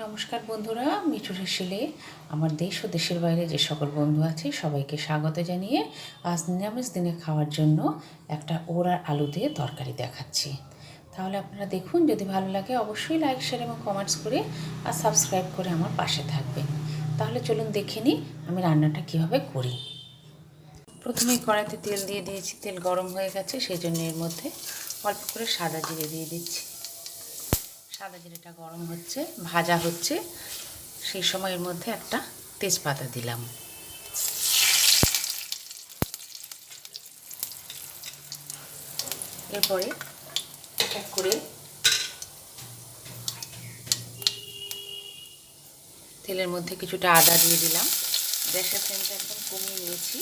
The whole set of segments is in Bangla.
নমস্কার বন্ধুরা, মিঠু হেসেলে আমার দেশ ও দেশের বাইরে যে সকল বন্ধু আছে, সবাইকে স্বাগত জানিয়ে আজ নিরামিষ দিনে খাওয়ার জন্য একটা ওড়ার আলু দিয়ে তরকারি দেখাচ্ছি। তাহলে আপনারা দেখুন, যদি ভালো লাগে অবশ্যই লাইক, শেয়ার এবং কমেন্টস করে আর সাবস্ক্রাইব করে আমার পাশে থাকবেন। তাহলে চলুন দেখে নিই আমি রান্নাটা কীভাবে করি। প্রথমে কড়াইতে তেল দিয়ে দিয়েছি, তেল গরম হয়ে গেছে, সেই জন্য এর মধ্যে অল্প করে সাদা জিরে দিয়ে দিচ্ছি। সাদা জিরেটা গরম হচ্ছে, ভাজা হচ্ছে। সেই সময়ের মধ্যে একটা তেজপাতা দিলাম। এরপরে এক করে তেলের মধ্যে কিছুটা আদা দিয়ে দিলাম। গ্যাসের ফ্লেমটা একদম কমিয়ে নিয়েছি।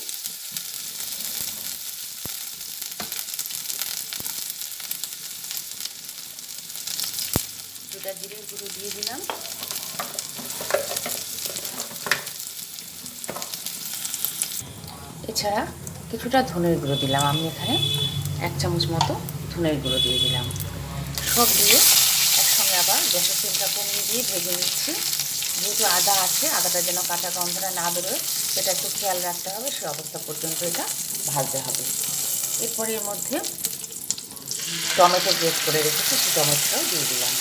দুটা জিরের গুঁড়ো দিয়ে দিলাম। এছাড়া কিছুটা ধনের গুঁড়ো দিলাম আমি এখানে। এক চামচ মতো ধনের গুঁড়ো দিয়ে দিলাম। সব দিয়ে একসঙ্গে আবার গ্যাসের ফ্লেমটা কমিয়ে দিয়ে ভেজে নিচ্ছি। যেহেতু আদা আছে, আদাটা যেন কাঁচা গন্ধটা না বেরোয়, সেটা একটু খেয়াল রাখতে হবে, সে অবস্থা পর্যন্ত এটা ভাজতে হবে। এরপরে এর মধ্যে টমেটো গ্রেট করে রেখেছি সেই টমেটোটাও দিয়ে দিলাম।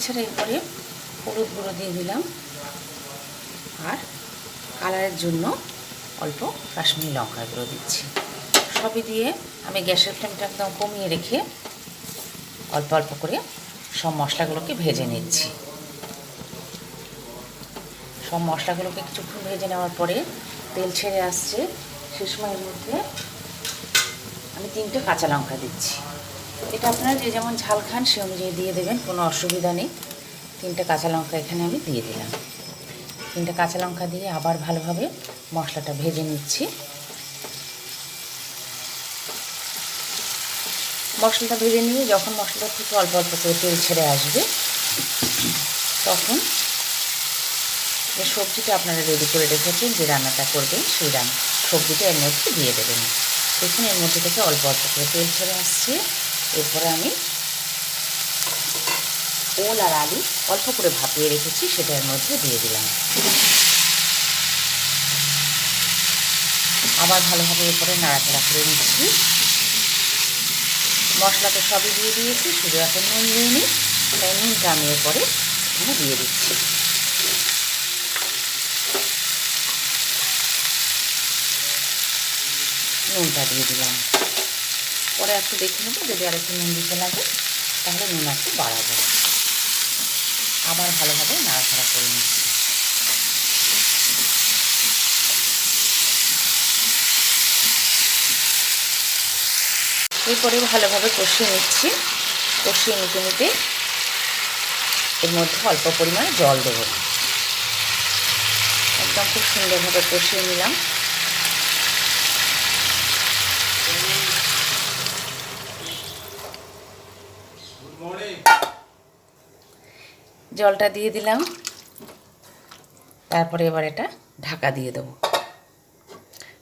এছাড়া এরপরে হলুদ গুঁড়ো দিয়ে দিলাম। আর কালারের জন্য অল্প কাশ্মীরি লঙ্কার গুঁড়ো দিচ্ছি। সবই দিয়ে আমি গ্যাসের ফ্লেমটা একদম কমিয়ে রেখে অল্প অল্প করে সব মশলাগুলোকে ভেজে নিচ্ছি। সব মশলাগুলোকে কিছুক্ষণ ভেজে নেওয়ার পরে তেল ছেড়ে আসছে, সে সময়ের মধ্যে আমি তিনটে কাঁচা লঙ্কা দিচ্ছি। এটা আপনারা যে যেমন ঝাল খান, সে অনুযায়ী দিয়ে দেবেন, কোনো অসুবিধা নেই। তিনটে কাঁচা লঙ্কা এখানে আমি দিয়ে দিলাম। তিনটে কাঁচা লঙ্কা দিয়ে আবার ভালোভাবে মশলাটা ভেজে নিচ্ছি। মশলাটা ভেজে নিয়ে যখন মশলাটা থেকে অল্প অল্প করে তেল ছেড়ে আসবে, তখন যে সবজিটা আপনারা রেডি করে রেখেছেন, যে রান্নাটা করবেন, সেই রান্না সবজিটা এর মধ্যে দিয়ে দেবেন। দেখুন, এর মধ্যে থেকে অল্প অল্প করে তেল ছেড়ে আসছে। এরপরে আমি ওল আর আলু অল্প করে ভাপিয়ে রেখেছি, সেটার মধ্যে দিয়ে দিলাম। আবার ভালোভাবে এরপরে নাড়াচাড়া করে নিচ্ছি। মশলা তো সবই দিয়ে দিয়েছি, শুধু এখন নুন নিই তাই নুনটা আমি এরপরে এখানে দিয়ে দিচ্ছি। নুনটা দিয়ে দিলাম। পরে একটু দেখে নেব যদি আর একটু নুন দিতে লাগে, তাহলে নুন একটু বাড়াবো। আবার ভালোভাবে নাড়াচাড়া করে নিচ্ছি। এরপরে ভালোভাবে কষিয়ে নিচ্ছি। কষিয়ে নিতে নিতে এর মধ্যে অল্প পরিমাণে জল দেবো। একদম খুব সুন্দরভাবে কষিয়ে নিলাম। জলটা দিয়ে দিলাম। তারপরে এবার এটা ঢাকা দিয়ে দেবো।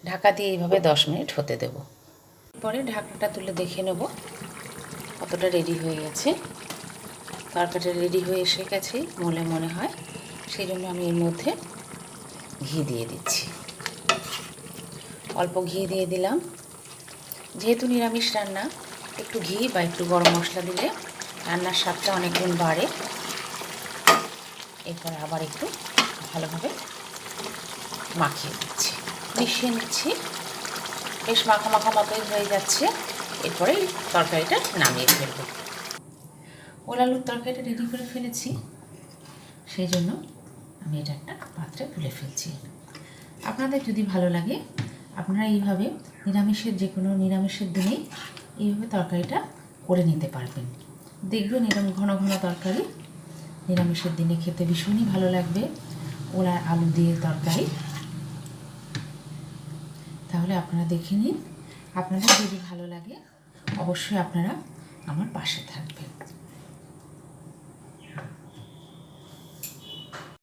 ঢাকা দিয়ে এইভাবে দশ মিনিট হতে দেব। পরে ঢাকাটা তুলে দেখে নেব কতটা রেডি হয়ে গেছে। তরকারিটা রেডি হয়ে এসে গেছে মনে মনে হয়। সেই জন্য আমি এর মধ্যে ঘি দিয়ে দিচ্ছি। অল্প ঘি দিয়ে দিলাম। যেহেতু নিরামিষ রান্না, একটু ঘি বা একটু গরম মশলা দিলে রান্নার স্বাদটা অনেক গুণ বাড়ে। এরপরে আবার একটু ভালোভাবে মাখিয়ে দিচ্ছি মিশিয়ে নিচ্ছি। বেশ মাখা মাখা মতোই হয়ে যাচ্ছে। এরপরে তরকারিটা নামিয়ে ফেলব। ওল আলুর তরকারিটা রেডি করে ফেলেছি। সেই জন্য আমি এটা একটা পাত্রে তুলে ফেলছি। আপনাদের যদি ভালো লাগে, আপনারা এইভাবে নিরামিষের যে কোনো নিরামিষের দিনেই এইভাবে তরকারিটা করে নিতে পারবেন। দেখবেন এরকম ঘন ঘন তরকারি নিরামিষের দিনে খেতে ভীষণই ভালো লাগবে। ওরা আলু দিয়ে তরকারি। তাহলে আপনারা দেখে নিন, আপনাদের যদি ভালো লাগে, অবশ্যই আপনারা আমার পাশে থাকবেন।